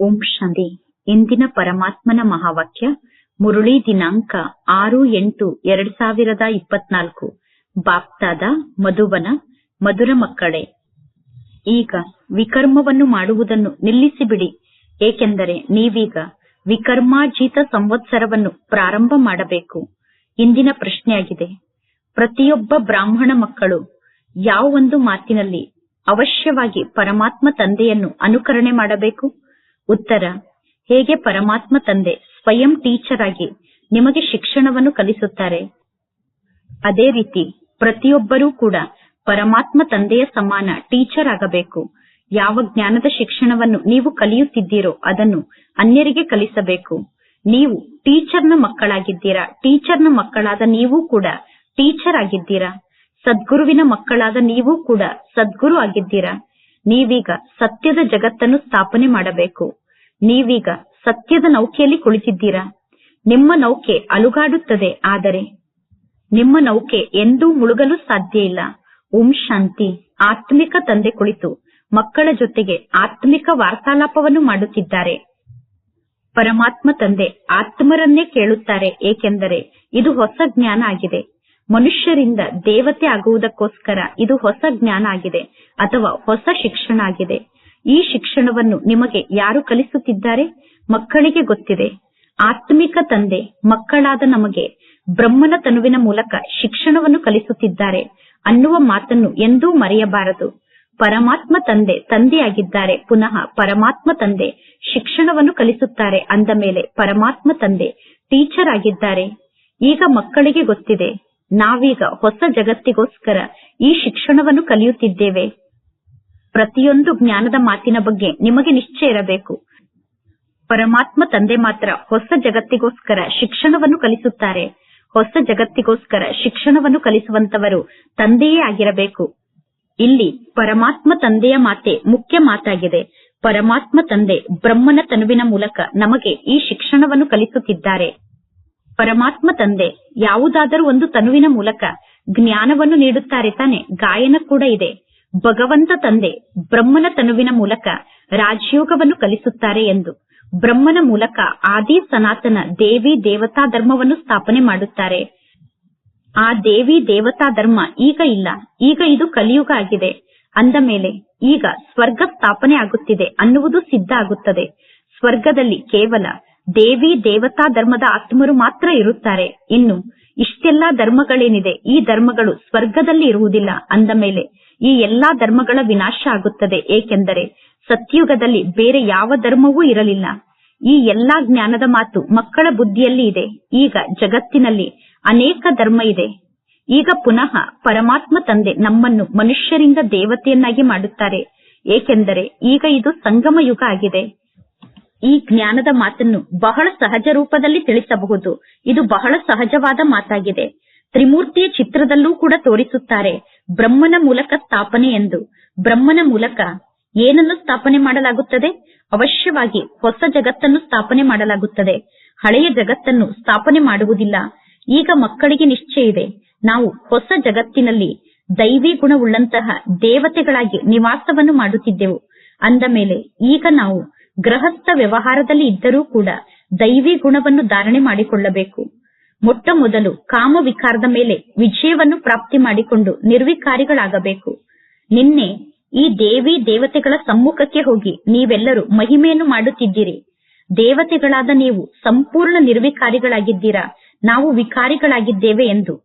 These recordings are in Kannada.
ಓಂ ಶಾಂತಿ. ಇಂದಿನ ಪರಮಾತ್ಮನ ಮಹಾವಾಕ್ಯ, ಮುರುಳಿ ದಿನಾಂಕ ಆರು ಎಂಟು ಎರಡ್ ಸಾವಿರದ ಇಪ್ಪತ್ನಾಲ್ಕು. ಬಾಪ್ತಾದ, ಮಧುವನ, ಮಧುರ ಮಕ್ಕಳೇ. ಈಗ ವಿಕರ್ಮವನ್ನು ಮಾಡುವುದನ್ನು ನಿಲ್ಲಿಸಿಬಿಡಿ. ಏಕೆಂದರೆ ನೀವೀಗ ವಿಕರ್ಮಾಜೀತ ಸಂವತ್ಸರವನ್ನು ಪ್ರಾರಂಭ ಮಾಡಬೇಕು. ಇಂದಿನ ಪ್ರಶ್ನೆಯಾಗಿದೆ. ಪ್ರತಿಯೊಬ್ಬ ಬ್ರಾಹ್ಮಣ ಮಕ್ಕಳು ಯಾವ ಒಂದು ಮಾತಿನಲ್ಲಿ ಅವಶ್ಯವಾಗಿ ಪರಮಾತ್ಮ ತಂದೆಯನ್ನು ಅನುಕರಣೆ ಮಾಡಬೇಕು? ಉತ್ತರ, ಹೇಗೆ ಪರಮಾತ್ಮ ತಂದೆ, ಸ್ವಯಂ ಟೀಚರ್ ಆಗಿ ನಿಮಗೆ ಶಿಕ್ಷಣವನ್ನು ಕಲಿಸುತ್ತಾರೆ? ಅದೇ ರೀತಿ ಪ್ರತಿಯೊಬ್ಬರೂ ಕೂಡ ಪರಮಾತ್ಮ ತಂದೆಯ ಸಮಾನ ಟೀಚರ್ ಆಗಬೇಕು. ಯಾವ ಜ್ಞಾನದ ಶಿಕ್ಷಣವನ್ನು ನೀವು ಕಲಿಯುತ್ತಿದ್ದೀರೋ ಅದನ್ನು ಅನ್ಯರಿಗೆ ಕಲಿಸಬೇಕು. ನೀವು ಟೀಚರ್ನ ಮಕ್ಕಳಾಗಿದ್ದೀರಾ? ಟೀಚರ್ನ ಮಕ್ಕಳಾದ ನೀವು ಕೂಡ ಟೀಚರ್ ಆಗಿದ್ದೀರಾ? ಸದ್ಗುರುವಿನ ಮಕ್ಕಳಾದ ನೀವು ಕೂಡ ಸದ್ಗುರು ಆಗಿದ್ದೀರಾ? ನೀವೀಗ ಸತ್ಯದ ಜಗತ್ತನ್ನು ಸ್ಥಾಪನೆ ಮಾಡಬೇಕು. ನೀವೀಗ ಸತ್ಯದ ನೌಕೆಯಲ್ಲಿ ಕುಳಿತಿದ್ದೀರಾ? ನಿಮ್ಮ ನೌಕೆ ಅಲುಗಾಡುತ್ತದೆ ಆದರೆ ನಿಮ್ಮ ನೌಕೆ ಎಂದೂ ಮುಳುಗಲು ಸಾಧ್ಯ ಇಲ್ಲ. ಓಂ ಶಾಂತಿ. ಆತ್ಮಿಕ ತಂದೆ ಕುಳಿತು ಮಕ್ಕಳ ಜೊತೆಗೆ ಆತ್ಮಿಕ ವಾರ್ತಾಲಾಪವನ್ನು ಮಾಡುತ್ತಿದ್ದಾರೆ. ಪರಮಾತ್ಮ ತಂದೆ ಆತ್ಮರನ್ನೇ ಕೇಳುತ್ತಾರೆ ಏಕೆಂದರೆ ಇದು ಹೊಸ ಜ್ಞಾನ ಆಗಿದೆ. ಮನುಷ್ಯರಿಂದ ದೇವತೆ ಆಗುವುದಕ್ಕೋಸ್ಕರ ಇದು ಹೊಸ ಜ್ಞಾನ ಆಗಿದೆ ಅಥವಾ ಹೊಸ ಶಿಕ್ಷಣ ಆಗಿದೆ. ಈ ಶಿಕ್ಷಣವನ್ನು ನಿಮಗೆ ಯಾರು ಕಲಿಸುತ್ತಿದ್ದಾರೆ? ಮಕ್ಕಳಿಗೆ ಗೊತ್ತಿದೆ. ಆತ್ಮಿಕ ತಂದೆ, ಮಕ್ಕಳಾದ ನಮಗೆ ಬ್ರಹ್ಮನ ತನುವಿನ ಮೂಲಕ ಶಿಕ್ಷಣವನ್ನು ಕಲಿಸುತ್ತಿದ್ದಾರೆ ಅನ್ನುವ ಮಾತನ್ನು ಎಂದೂ ಮರೆಯಬಾರದು. ಪರಮಾತ್ಮ ತಂದೆ, ತಂದೆಯಾಗಿದ್ದಾರೆ. ಪುನಃ ಪರಮಾತ್ಮ ತಂದೆ ಶಿಕ್ಷಣವನ್ನು ಕಲಿಸುತ್ತಾರೆ ಅಂದ ಮೇಲೆ ಪರಮಾತ್ಮ ತಂದೆ ಟೀಚರ್ ಆಗಿದ್ದಾರೆ. ಈಗ ಮಕ್ಕಳಿಗೆ ಗೊತ್ತಿದೆ. ನಾವೀಗ ಹೊಸ ಜಗತ್ತಿಗೋಸ್ಕರ ಈ ಶಿಕ್ಷಣವನ್ನು ಕಲಿಯುತ್ತಿದ್ದೇವೆ. ಪ್ರತಿಯೊಂದು ಜ್ಞಾನದ ಮಾತಿನ ಬಗ್ಗೆ ನಿಮಗೆ ನಿಶ್ಚಯ ಇರಬೇಕು. ಪರಮಾತ್ಮ ತಂದೆ ಮಾತ್ರ ಹೊಸ ಜಗತ್ತಿಗೋಸ್ಕರ ಶಿಕ್ಷಣವನ್ನು ಕಲಿಸುತ್ತಾರೆ. ಹೊಸ ಜಗತ್ತಿಗೋಸ್ಕರ ಶಿಕ್ಷಣವನ್ನು ಕಲಿಸುವಂತವರು ತಂದೆಯೇ ಆಗಿರಬೇಕು. ಇಲ್ಲಿ ಪರಮಾತ್ಮ ತಂದೆಯ ಮಾತೆ ಮುಖ್ಯ ಮಾತಾಗಿದೆ. ಪರಮಾತ್ಮ ತಂದೆ ಬ್ರಹ್ಮನ ತನುವಿನ ಮೂಲಕ ನಮಗೆ ಈ ಶಿಕ್ಷಣವನ್ನು ಕಲಿಸುತ್ತಿದ್ದಾರೆ. ಪರಮಾತ್ಮ ತಂದೆ, ಯಾವುದಾದರೂ ಒಂದು ತನುವಿನ ಮೂಲಕ ಜ್ಞಾನವನ್ನು ನೀಡುತ್ತಾರೆ ತಾನೆ, ಗಾಯನ ಕೂಡ ಇದೆ. ಭಗವಂತ ತಂದೆ, ಬ್ರಹ್ಮನ ತನುವಿನ ಮೂಲಕ ರಾಜಯೋಗವನ್ನು ಕಲಿಸುತ್ತಾರೆ ಎಂದು. ಬ್ರಹ್ಮನ ಮೂಲಕ ಆದಿ ಸನಾತನ ದೇವಿ ದೇವತಾ ಧರ್ಮವನ್ನು ಸ್ಥಾಪನೆ ಮಾಡುತ್ತಾರೆ. ಆ ದೇವಿ ದೇವತಾ ಧರ್ಮ ಈಗ ಇಲ್ಲ. ಈಗ ಇದು ಕಲಿಯುಗ ಆಗಿದೆ. ಅಂದ ಮೇಲೆ, ಈಗ ಸ್ವರ್ಗ ಸ್ಥಾಪನೆ ಆಗುತ್ತಿದೆ ಅನ್ನುವುದು ಸಿದ್ಧ ಆಗುತ್ತದೆ. ಸ್ವರ್ಗದಲ್ಲಿ ಕೇವಲ ದೇವಿ ದೇವತಾ ಧರ್ಮದ ಆತ್ಮರು ಮಾತ್ರ ಇರುತ್ತಾರೆ. ಇನ್ನು ಇಷ್ಟೆಲ್ಲಾ ಧರ್ಮಗಳೇನಿದೆ, ಈ ಧರ್ಮಗಳು ಸ್ವರ್ಗದಲ್ಲಿ ಇರುವುದಿಲ್ಲ ಅಂದ ಮೇಲೆ ಈ ಎಲ್ಲಾ ಧರ್ಮಗಳ ವಿನಾಶ ಆಗುತ್ತದೆ. ಏಕೆಂದರೆ ಸತ್ಯುಗದಲ್ಲಿ ಬೇರೆ ಯಾವ ಧರ್ಮವೂ ಇರಲಿಲ್ಲ. ಈ ಎಲ್ಲಾ ಜ್ಞಾನದ ಮಾತು ಮಕ್ಕಳ ಬುದ್ಧಿಯಲ್ಲಿ ಇದೆ. ಈಗ ಜಗತ್ತಿನಲ್ಲಿ ಅನೇಕ ಧರ್ಮ ಇದೆ. ಈಗ ಪುನಃ ಪರಮಾತ್ಮ ತಂದೆ ನಮ್ಮನ್ನು ಮನುಷ್ಯರಿಂದ ದೇವತೆಯನ್ನಾಗಿ ಮಾಡುತ್ತಾರೆ. ಏಕೆಂದರೆ ಈಗ ಇದು ಸಂಗಮ ಯುಗ ಆಗಿದೆ. ಈ ಜ್ಞಾನದ ಮಾತನ್ನು ಬಹಳ ಸಹಜ ರೂಪದಲ್ಲಿ ತಿಳಿಸಬಹುದು. ಇದು ಬಹಳ ಸಹಜವಾದ ಮಾತಾಗಿದೆ. ತ್ರಿಮೂರ್ತಿಯ ಚಿತ್ರದಲ್ಲೂ ಕೂಡ ತೋರಿಸುತ್ತಾರೆ, ಬ್ರಹ್ಮನ ಮೂಲಕ ಸ್ಥಾಪನೆ ಎಂದು. ಬ್ರಹ್ಮನ ಮೂಲಕ ಏನನ್ನು ಸ್ಥಾಪನೆ ಮಾಡಲಾಗುತ್ತದೆ? ಅವಶ್ಯವಾಗಿ ಹೊಸ ಜಗತ್ತನ್ನು ಸ್ಥಾಪನೆ ಮಾಡಲಾಗುತ್ತದೆ. ಹಳೆಯ ಜಗತ್ತನ್ನು ಸ್ಥಾಪನೆ ಮಾಡುವುದಿಲ್ಲ. ಈಗ ಮಕ್ಕಳಿಗೆ ನಿಶ್ಚಯ ಇದೆ. ನಾವು ಹೊಸ ಜಗತ್ತಿನಲ್ಲಿ ದೈವಿ ಗುಣವುಳ್ಳಂತಹ ದೇವತೆಗಳಾಗಿ ನಿವಾಸವನ್ನು ಮಾಡುತ್ತಿದ್ದೆವು. ಅಂದ ಮೇಲೆ ಈಗ ನಾವು ಗೃಹಸ್ಥ ವ್ಯವಹಾರದಲ್ಲಿ ಇದ್ದರೂ ಕೂಡ ದೈವಿ ಗುಣವನ್ನು ಧಾರಣೆ ಮಾಡಿಕೊಳ್ಳಬೇಕು. ಮೊಟ್ಟ ಮೊದಲು ಕಾಮ ವಿಕಾರದ ಮೇಲೆ ವಿಜಯವನ್ನು ಪ್ರಾಪ್ತಿ ಮಾಡಿಕೊಂಡು ನಿರ್ವಿಕಾರಿಗಳಾಗಬೇಕು. ನಿನ್ನೆ ಈ ದೇವಿ ದೇವತೆಗಳ ಸಮ್ಮುಖಕ್ಕೆ ಹೋಗಿ ನೀವೆಲ್ಲರೂ ಮಹಿಮೆಯನ್ನು ಮಾಡುತ್ತಿದ್ದೀರಿ. ದೇವತೆಗಳಾದ ನೀವು ಸಂಪೂರ್ಣ ನಿರ್ವಿಕಾರಿಗಳಾಗಿದ್ದೀರಾ? ನಾವು ವಿಕಾರಿಗಳಾಗಿದ್ದೇವೆ ಎಂದು.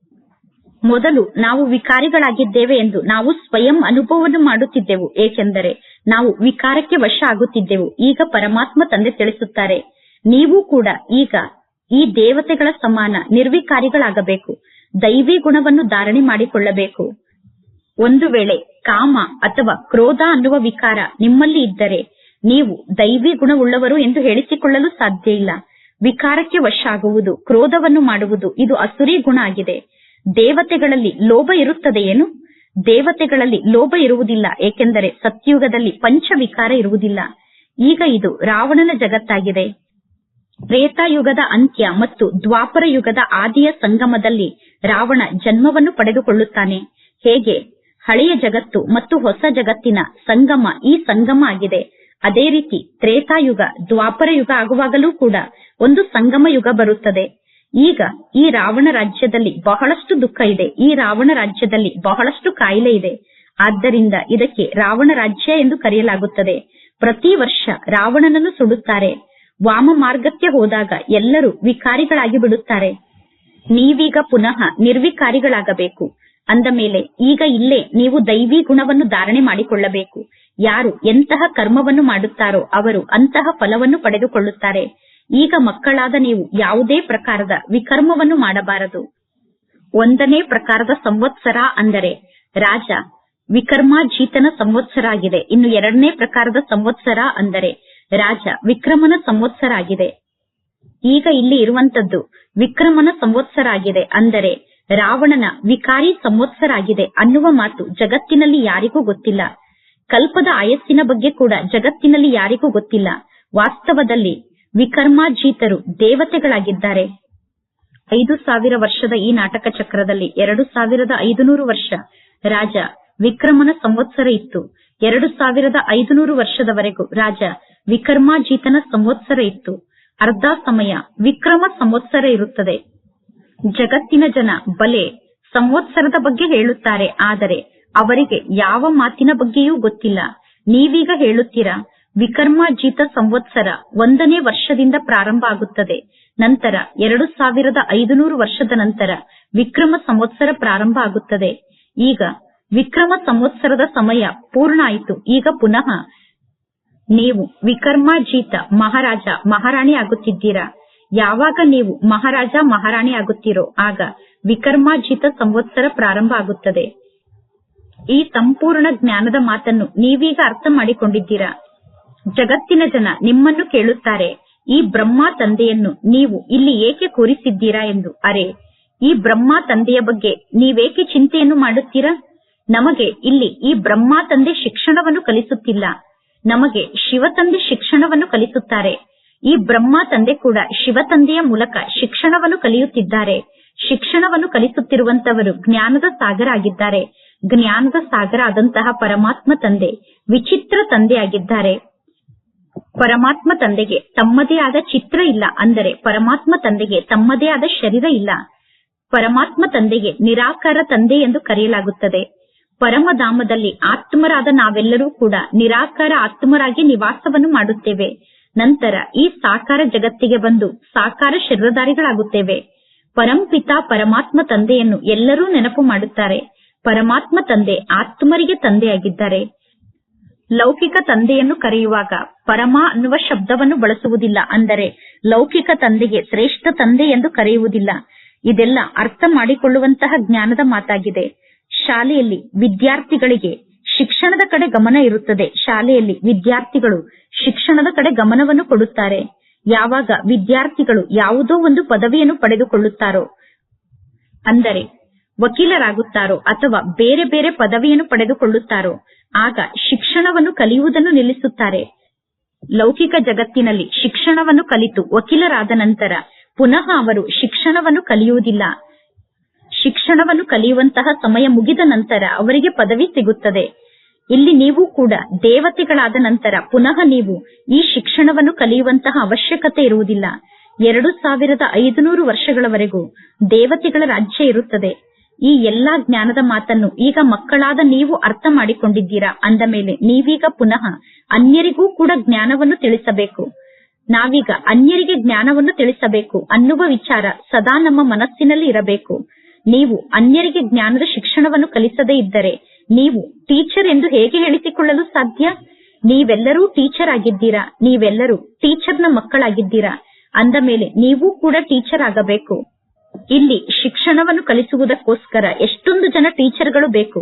ಮೊದಲು ನಾವು ವಿಕಾರಿಗಳಾಗಿದ್ದೇವೆ ಎಂದು ನಾವು ಸ್ವಯಂ ಅನುಭವವನ್ನು ಮಾಡುತ್ತಿದ್ದೆವು, ಏಕೆಂದರೆ ನಾವು ವಿಕಾರಕ್ಕೆ ವಶ ಆಗುತ್ತಿದ್ದೆವು. ಈಗ ಪರಮಾತ್ಮ ತಂದೆ ತಿಳಿಸುತ್ತಾರೆ, ನೀವು ಕೂಡ ಈಗ ಈ ದೇವತೆಗಳ ಸಮಾನ ನಿರ್ವಿಕಾರಿಗಳಾಗಬೇಕು. ದೈವಿ ಗುಣವನ್ನು ಧಾರಣೆ ಮಾಡಿಕೊಳ್ಳಬೇಕು. ಒಂದು ವೇಳೆ ಕಾಮ ಅಥವಾ ಕ್ರೋಧ ಅನ್ನುವ ವಿಕಾರ ನಿಮ್ಮಲ್ಲಿ ಇದ್ದರೆ ನೀವು ದೈವಿ ಗುಣವುಳ್ಳವರು ಎಂದು ಹೇಳಿಸಿಕೊಳ್ಳಲು ಸಾಧ್ಯ ಇಲ್ಲ. ವಿಕಾರಕ್ಕೆ ವಶ ಆಗುವುದು, ಕ್ರೋಧವನ್ನು ಮಾಡುವುದು, ಇದು ಅಸುರಿ ಗುಣ ಆಗಿದೆ. ದೇವತೆಗಳಲ್ಲಿ ಲೋಭ ಇರುತ್ತದೆಯೇನು ದೇವತೆಗಳಲ್ಲಿ ಲೋಭ ಇರುವುದಿಲ್ಲ, ಏಕೆಂದರೆ ಸತ್ಯುಗದಲ್ಲಿ ಪಂಚವಿಕಾರ ಇರುವುದಿಲ್ಲ. ಈಗ ಇದು ರಾವಣನ ಜಗತ್ತಾಗಿದೆ. ತ್ರೇತಾಯುಗದ ಅಂತ್ಯ ಮತ್ತು ದ್ವಾಪರ ಯುಗದ ಆದಿಯ ಸಂಗಮದಲ್ಲಿ ರಾವಣ ಜನ್ಮವನ್ನು ಪಡೆದುಕೊಳ್ಳುತ್ತಾನೆ. ಹೇಗೆ? ಹಳೆಯ ಜಗತ್ತು ಮತ್ತು ಹೊಸ ಜಗತ್ತಿನ ಸಂಗಮ ಈ ಸಂಗಮ ಆಗಿದೆ. ಅದೇ ರೀತಿ ತ್ರೇತಾಯುಗ ದ್ವಾಪರ ಯುಗ ಆಗುವಾಗಲೂ ಕೂಡ ಒಂದು ಸಂಗಮ ಯುಗ ಬರುತ್ತದೆ. ಈಗ ಈ ರಾವಣ ರಾಜ್ಯದಲ್ಲಿ ಬಹಳಷ್ಟು ದುಃಖ ಇದೆ. ಈ ರಾವಣ ರಾಜ್ಯದಲ್ಲಿ ಬಹಳಷ್ಟು ಕಾಯಿಲೆ ಇದೆ. ಆದ್ದರಿಂದ ಇದಕ್ಕೆ ರಾವಣ ರಾಜ್ಯ ಎಂದು ಕರೆಯಲಾಗುತ್ತದೆ. ಪ್ರತಿ ವರ್ಷ ರಾವಣನನ್ನು ಸುಡುತ್ತಾರೆ. ವಾಮ ಮಾರ್ಗಕ್ಕೆ ಹೋದಾಗ ಎಲ್ಲರೂ ವಿಕಾರಿಗಳಾಗಿ ಬಿಡುತ್ತಾರೆ. ನೀವೀಗ ಪುನಃ ನಿರ್ವಿಕಾರಿಗಳಾಗಬೇಕು. ಅಂದ ಮೇಲೆ ಈಗ ಇಲ್ಲೇ ನೀವು ದೈವಿ ಗುಣವನ್ನು ಧಾರಣೆ ಮಾಡಿಕೊಳ್ಳಬೇಕು. ಯಾರು ಎಂತಹ ಕರ್ಮವನ್ನು ಮಾಡುತ್ತಾರೋ ಅವರು ಅಂತಹ ಫಲವನ್ನು ಪಡೆದುಕೊಳ್ಳುತ್ತಾರೆ. ಈಗ ಮಕ್ಕಳಾದ ನೀವು ಯಾವುದೇ ಪ್ರಕಾರದ ವಿಕರ್ಮವನ್ನು ಮಾಡಬಾರದು. ಒಂದನೇ ಪ್ರಕಾರದ ಸಂವತ್ಸರ ಅಂದರೆ ರಾಜ ವಿಕರ್ಮಾಜೀತನ ಸಂವತ್ಸರ ಆಗಿದೆ ಇನ್ನು ಎರಡನೇ ಪ್ರಕಾರದ ಸಂವತ್ಸರ ಅಂದರೆ ರಾಜ, ವಿಕ್ರಮನ ಸಂವತ್ಸರ ಆಗಿದೆ ಈಗ ಇಲ್ಲಿ ಇರುವಂತದ್ದು ವಿಕ್ರಮನ ಸಂವತ್ಸರ ಆಗಿದೆ ಅಂದರೆ ರಾವಣನ ವಿಕಾರಿ ಸಂವತ್ಸರ ಆಗಿದೆ ಅನ್ನುವ ಮಾತು ಜಗತ್ತಿನಲ್ಲಿ ಯಾರಿಗೂ ಗೊತ್ತಿಲ್ಲ. ಕಲ್ಪದ ಆಯಸ್ಸಿನ ಬಗ್ಗೆ ಕೂಡ ಜಗತ್ತಿನಲ್ಲಿ ಯಾರಿಗೂ ಗೊತ್ತಿಲ್ಲ. ವಾಸ್ತವದಲ್ಲಿ ವಿಕರ್ಮಾಜೀತರು ದೇವತೆಗಳಾಗಿದ್ದಾರೆ. ಐದು ಸಾವಿರ ವರ್ಷದ ಈ ನಾಟಕ ಚಕ್ರದಲ್ಲಿ ಎರಡು ಸಾವಿರದ ಐದುನೂರು ವರ್ಷ ರಾಜ ವಿಕ್ರಮನ ಸಂವತ್ಸರ ಇತ್ತು. ಎರಡು ಸಾವಿರದ ಐದುನೂರು ವರ್ಷದವರೆಗೂ ರಾಜ ವಿಕರ್ಮಾಜೀತನ ಸಂವತ್ಸರ ಇತ್ತು. ಅರ್ಧ ಸಮಯ ವಿಕ್ರಮ ಸಂವತ್ಸರ ಇರುತ್ತದೆ. ಜಗತ್ತಿನ ಜನ ಬಲೆ ಸಂವತ್ಸರದ ಬಗ್ಗೆ ಹೇಳುತ್ತಾರೆ, ಆದರೆ ಅವರಿಗೆ ಯಾವ ಮಾತಿನ ಬಗ್ಗೆಯೂ ಗೊತ್ತಿಲ್ಲ. ನೀವೀಗ ಹೇಳುತ್ತೀರಾ? ವಿಕರ್ಮಾಜೀತ ಸಂವತ್ಸರ ಒಂದನೇ ವರ್ಷದಿಂದ ಪ್ರಾರಂಭ ಆಗುತ್ತದೆ. ನಂತರ ಎರಡು ಸಾವಿರದ ಐದುನೂರು ವರ್ಷದ ನಂತರ ವಿಕ್ರಮ ಸಂವತ್ಸರ ಪ್ರಾರಂಭ ಆಗುತ್ತದೆ. ಈಗ ವಿಕ್ರಮ ಸಂವತ್ಸರದ ಸಮಯ ಪೂರ್ಣ ಆಯಿತು. ಈಗ ಪುನಃ ನೀವು ವಿಕರ್ಮಾಜೀತ ಮಹಾರಾಜ, ಮಹಾರಾಣಿ ಆಗುತ್ತಿದ್ದೀರಾ? ಯಾವಾಗ ನೀವು ಮಹಾರಾಜ, ಮಹಾರಾಣಿ ಆಗುತ್ತೀರೋ, ಆಗ ವಿಕರ್ಮಾಜೀತ ಸಂವತ್ಸರ ಪ್ರಾರಂಭ ಆಗುತ್ತದೆ. ಈ ಸಂಪೂರ್ಣ ಜ್ಞಾನದ ಮಾತನ್ನು ನೀವೀಗ ಅರ್ಥ ಮಾಡಿಕೊಂಡಿದ್ದೀರಾ? ಜಗತ್ತಿನ ಜನ ನಿಮ್ಮನ್ನು ಕೇಳುತ್ತಾರೆ. ಈ ಬ್ರಹ್ಮ ತಂದೆಯನ್ನು ನೀವು ಇಲ್ಲಿ ಏಕೆ ಕೂರಿಸಿದ್ದೀರಾ ಎಂದು ಅರೆ, ಈ ಬ್ರಹ್ಮ ತಂದೆಯ ಬಗ್ಗೆ ನೀವೇಕೆ ಚಿಂತೆಯನ್ನು ಮಾಡುತ್ತೀರಾ? ನಮಗೆ ಇಲ್ಲಿ ಈ ಬ್ರಹ್ಮ ತಂದೆ ಶಿಕ್ಷಣವನ್ನು ಕಲಿಸುತ್ತಿಲ್ಲ. ನಮಗೆ ಶಿವ ತಂದೆ ಶಿಕ್ಷಣವನ್ನು ಕಲಿಸುತ್ತಾರೆ. ಈ ಬ್ರಹ್ಮ ತಂದೆ ಕೂಡ ಶಿವ ತಂದೆಯ ಮೂಲಕ ಶಿಕ್ಷಣವನ್ನು ಕಲಿಯುತ್ತಿದ್ದಾರೆ. ಶಿಕ್ಷಣವನ್ನು ಕಲಿಸುತ್ತಿರುವಂತವರು ಜ್ಞಾನದ ಸಾಗರ ಆಗಿದ್ದಾರೆ. ಜ್ಞಾನದ ಸಾಗರ ಆದಂತಹ ಪರಮಾತ್ಮ ತಂದೆ ವಿಚಿತ್ರ ತಂದೆಯಾಗಿದ್ದಾರೆ. ಪರಮಾತ್ಮ ತಂದೆಗೆ ತಮ್ಮದೇ ಆದ ಚಿತ್ರ ಇಲ್ಲ ಅಂದರೆ ಪರಮಾತ್ಮ ತಂದೆಗೆ ತಮ್ಮದೇ ಆದ ಶರೀರ ಇಲ್ಲ. ಪರಮಾತ್ಮ ತಂದೆಗೆ ನಿರಾಕಾರ ತಂದೆ ಎಂದು ಕರೆಯಲಾಗುತ್ತದೆ. ಪರಮಧಾಮದಲ್ಲಿ ಆತ್ಮರಾದ ನಾವೆಲ್ಲರೂ ಕೂಡ ನಿರಾಕಾರ ಆತ್ಮರಾಗಿ ನಿವಾಸವನ್ನು ಮಾಡುತ್ತೇವೆ. ನಂತರ ಈ ಸಾಕಾರ ಜಗತ್ತಿಗೆ ಬಂದು ಸಾಕಾರ ಶರೀರಧಾರಿಗಳಾಗುತ್ತೇವೆ. ಪರಂಪಿತ ಪರಮಾತ್ಮ ತಂದೆಯನ್ನು ಎಲ್ಲರೂ ನೆನಪು ಮಾಡುತ್ತಾರೆ. ಪರಮಾತ್ಮ ತಂದೆ ಆತ್ಮರಿಗೆ ತಂದೆಯಾಗಿದ್ದಾರೆ. ಲೌಕಿಕ ತಂದೆಯನ್ನು ಕರೆಯುವಾಗ ಪರಮ ಅನ್ನುವ ಶಬ್ದವನ್ನು ಬಳಸುವುದಿಲ್ಲ ಅಂದರೆ ಲೌಕಿಕ ತಂದೆಗೆ ಶ್ರೇಷ್ಠ ತಂದೆ ಎಂದು ಕರೆಯುವುದಿಲ್ಲ. ಇದೆಲ್ಲ ಅರ್ಥ ಮಾಡಿಕೊಳ್ಳುವಂತಹ ಜ್ಞಾನದ ಮಾತಾಗಿದೆ. ಶಾಲೆಯಲ್ಲಿ ವಿದ್ಯಾರ್ಥಿಗಳಿಗೆ ಶಿಕ್ಷಣದ ಕಡೆ ಗಮನ ಇರುತ್ತದೆ. ಶಾಲೆಯಲ್ಲಿ ವಿದ್ಯಾರ್ಥಿಗಳು ಶಿಕ್ಷಣದ ಕಡೆ ಗಮನವನ್ನು ಕೊಡುತ್ತಾರೆ. ಯಾವಾಗ ವಿದ್ಯಾರ್ಥಿಗಳು ಯಾವುದೋ ಒಂದು ಪದವಿಯನ್ನು ಪಡೆದುಕೊಳ್ಳುತ್ತಾರೋ ಅಂದರೆ ವಕೀಲರಾಗುತ್ತಾರೋ ಅಥವಾ ಬೇರೆ ಬೇರೆ ಪದವಿಯನ್ನು ಪಡೆದುಕೊಳ್ಳುತ್ತಾರೋ, ಆಗ ಶಿಕ್ಷಣವನ್ನು ಕಲಿಯುವುದನ್ನು ನಿಲ್ಲಿಸುತ್ತಾರೆ. ಲೌಕಿಕ ಜಗತ್ತಿನಲ್ಲಿ ಶಿಕ್ಷಣವನ್ನು ಕಲಿತು ವಕೀಲರಾದ ನಂತರ ಪುನಃ ಅವರು ಶಿಕ್ಷಣವನ್ನು ಕಲಿಯುವುದಿಲ್ಲ. ಶಿಕ್ಷಣವನ್ನು ಕಲಿಯುವಂತಹ ಸಮಯ ಮುಗಿದ ನಂತರ ಅವರಿಗೆ ಪದವಿ ಸಿಗುತ್ತದೆ. ಇಲ್ಲಿ ನೀವು ಕೂಡ ದೇವತೆಗಳಾದ ನಂತರ ಪುನಃ ನೀವು ಈ ಶಿಕ್ಷಣವನ್ನು ಕಲಿಯುವಂತಹ ಅವಶ್ಯಕತೆ ಇರುವುದಿಲ್ಲ. ಎರಡು ಸಾವಿರದ ಐದುನೂರು ವರ್ಷಗಳವರೆಗೂ ದೇವತೆಗಳ ರಾಜ್ಯ ಇರುತ್ತದೆ. ಈ ಎಲ್ಲಾ ಜ್ಞಾನದ ಮಾತನ್ನು ಈಗ ಮಕ್ಕಳಾದ ನೀವು ಅರ್ಥ ಮಾಡಿಕೊಂಡಿದ್ದೀರಾ? ಅಂದ ಮೇಲೆ ನೀವೀಗ ಪುನಃ ಅನ್ಯರಿಗೂ ಕೂಡ ಜ್ಞಾನವನ್ನು ತಿಳಿಸಬೇಕು. ನಾವೀಗ ಅನ್ಯರಿಗೆ ಜ್ಞಾನವನ್ನು ತಿಳಿಸಬೇಕು ಅನ್ನುವ ವಿಚಾರ ಸದಾ ನಮ್ಮ ಮನಸ್ಸಿನಲ್ಲಿ ಇರಬೇಕು. ನೀವು ಅನ್ಯರಿಗೆ ಜ್ಞಾನದ ಶಿಕ್ಷಣವನ್ನು ಕಲಿಸದೇ ಇದ್ದರೆ ನೀವು ಟೀಚರ್ ಎಂದು ಹೇಗೆ ಹೇಳಿಸಿಕೊಳ್ಳಲು ಸಾಧ್ಯ? ನೀವೆಲ್ಲರೂ ಟೀಚರ್ ಆಗಿದ್ದೀರಾ? ನೀವೆಲ್ಲರೂ ಟೀಚರ್ನ ಮಕ್ಕಳಾಗಿದ್ದೀರಾ? ಅಂದ ಮೇಲೆ ನೀವು ಕೂಡ ಟೀಚರ್ ಆಗಬೇಕು. ಇಲ್ಲಿ ಶಿಕ್ಷಣವನ್ನು ಕಲಿಸುವುದಕ್ಕೋಸ್ಕರ ಎಷ್ಟೊಂದು ಜನ ಟೀಚರ್ಗಳು ಬೇಕು.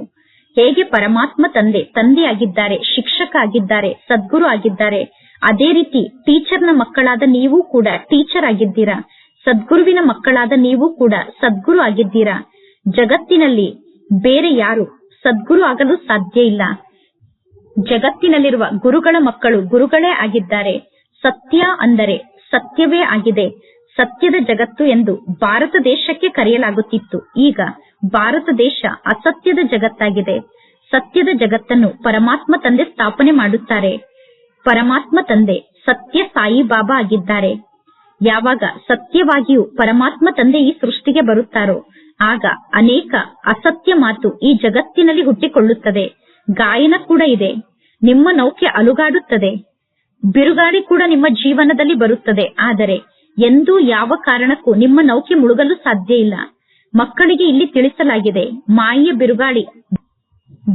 ಹೇಗೆ ಪರಮಾತ್ಮ ತಂದೆ, ತಂದೆಯಾಗಿದ್ದಾರೆ, ಶಿಕ್ಷಕ ಆಗಿದ್ದಾರೆ, ಸದ್ಗುರು ಆಗಿದ್ದಾರೆ, ಅದೇ ರೀತಿ ಟೀಚರ್ನ ಮಕ್ಕಳಾದ ನೀವು ಕೂಡ ಟೀಚರ್ ಆಗಿದ್ದೀರಾ? ಸದ್ಗುರುವಿನ ಮಕ್ಕಳಾದ ನೀವು ಕೂಡ ಸದ್ಗುರು ಆಗಿದ್ದೀರಾ? ಜಗತ್ತಿನಲ್ಲಿ ಬೇರೆ ಯಾರು ಸದ್ಗುರು ಆಗಲು ಸಾಧ್ಯ ಇಲ್ಲ. ಜಗತ್ತಿನಲ್ಲಿರುವ ಗುರುಗಳ ಮಕ್ಕಳು ಗುರುಗಳೇ ಆಗಿದ್ದಾರೆ. ಸತ್ಯ ಅಂದರೆ ಸತ್ಯವೇ ಆಗಿದೆ. ಸತ್ಯದ ಜಗತ್ತು ಎಂದು ಭಾರತ ದೇಶಕ್ಕೆ ಕರೆಯಲಾಗುತ್ತಿತ್ತು. ಈಗ ಭಾರತ ದೇಶ ಅಸತ್ಯದ ಜಗತ್ತಾಗಿದೆ. ಸತ್ಯದ ಜಗತ್ತನ್ನು ಪರಮಾತ್ಮ ತಂದೆ ಸ್ಥಾಪನೆ ಮಾಡುತ್ತಾರೆ. ಪರಮಾತ್ಮ ತಂದೆ ಸತ್ಯ ಸಾಯಿ ಬಾಬಾ ಆಗಿದ್ದಾರೆ. ಯಾವಾಗ ಸತ್ಯವಾಗಿಯೂ ಪರಮಾತ್ಮ ತಂದೆ ಈ ಸೃಷ್ಟಿಗೆ ಬರುತ್ತಾರೋ, ಆಗ ಅನೇಕ ಅಸತ್ಯ ಮಾತು ಈ ಜಗತ್ತಿನಲ್ಲಿ ಹುಟ್ಟಿಕೊಳ್ಳುತ್ತದೆ. ಗಾಯನ ಕೂಡ ಇದೆ. ನಿಮ್ಮ ನೌಕೆ ಅಲುಗಾಡುತ್ತದೆ. ಬಿರುಗಾಳಿ ಕೂಡ ನಿಮ್ಮ ಜೀವನದಲ್ಲಿ ಬರುತ್ತದೆ. ಆದರೆ ಎಂದೂ ಯಾವ ಕಾರಣಕ್ಕೂ ನಿಮ್ಮ ನೌಕೆ ಮುಳುಗಲು ಸಾಧ್ಯ ಇಲ್ಲ. ಮಕ್ಕಳಿಗೆ ಇಲ್ಲಿ ತಿಳಿಸಲಾಗಿದೆ ಮಾಯೆಯ ಬಿರುಗಾಳಿ